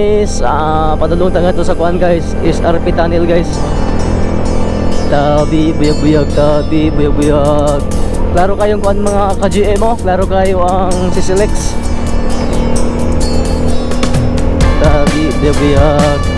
Is, ah, padulong tanga to sa kuan guys, is RP tunnel guys. Tabi, buyag-buyag, tabi, buyag-buyag. Klaro kayong kuan mga ka-GM mo, klaro kayo ang sisilex. Tabi, buyag-buyag. Sugap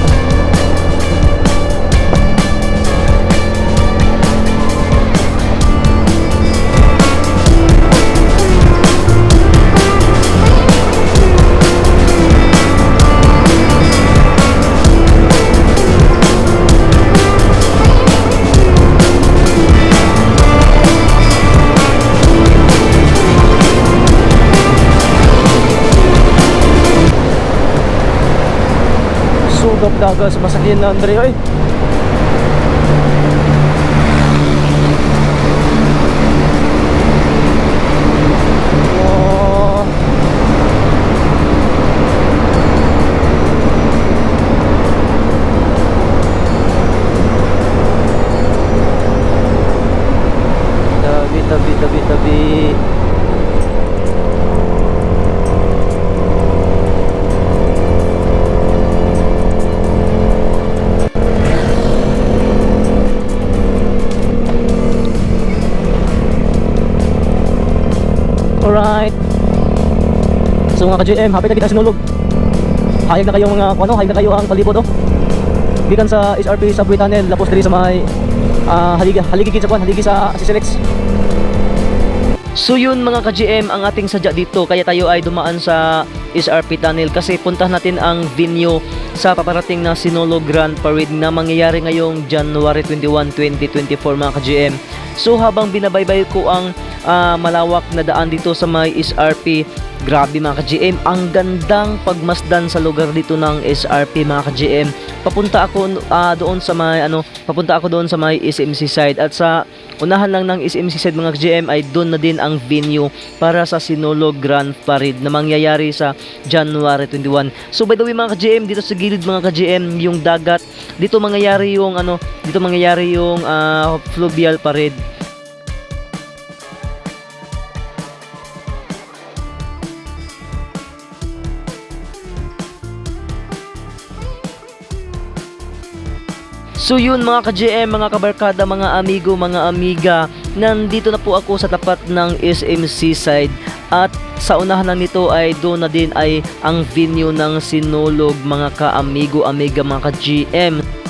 daga sa masakyan na Andre oy. Alright. So mga ka-GM, happy na kita sinulog. Hayag na kayo mga ano, hayag na kayo ang palibot oh. Gikan sa SRP subway tunnel, lapos diri sa may ah, haligi haligi sa kwan, haligi sa Sisilex. So yun mga ka-GM ang ating sadya dito kaya tayo ay dumaan sa SRP Tunnel kasi puntahan natin ang venue sa paparating na Sinolo Grand Parade na mangyayari ngayong January 21, 2024 mga ka-GM. So habang binabaybay ko ang ah, malawak na daan dito sa may SRP Grabe mga ka-GM, ang gandang pagmasdan sa lugar dito ng SRP mga ka-GM. Papunta ako ah, doon sa may ano, papunta ako doon sa may SMC side at sa unahan lang ng SMC side mga ka-GM ay doon na din ang venue para sa Sinolo Grand Parade na mangyayari sa January 21. So by the way mga ka-GM, dito sa gilid mga ka-GM, yung dagat, dito mangyayari yung ano, dito mangyayari yung ah, fluvial parade. So yun mga ka-GM, mga kabarkada, mga amigo, mga amiga, nandito na po ako sa tapat ng SMC side at sa unahan lang nito ay doon na din ay ang venue ng Sinulog mga ka-amigo, amiga, mga ka-GM.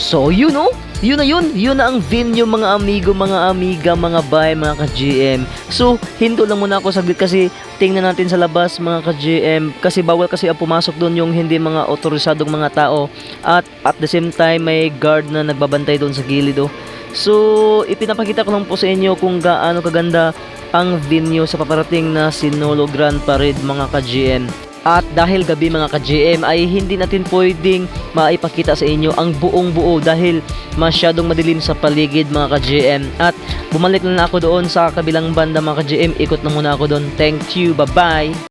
So yun oh, yun na yun, yun na ang venue mga amigo, mga amiga, mga bay, mga ka-GM. So, hinto lang muna ako saglit kasi tingnan natin sa labas mga ka-GM kasi bawal kasi ang pumasok doon yung hindi mga otorisadong mga tao at at the same time may guard na nagbabantay doon sa gilid oh. So, ipinapakita ko lang po sa inyo kung gaano kaganda ang venue sa paparating na Sinolo Grand Parade mga ka-GM. At dahil gabi mga ka-GM ay hindi natin pwedeng maipakita sa inyo ang buong buo dahil masyadong madilim sa paligid mga ka-GM. At bumalik na, ako doon sa kabilang banda mga ka-GM. Ikot na muna ako doon. Thank you. Bye-bye.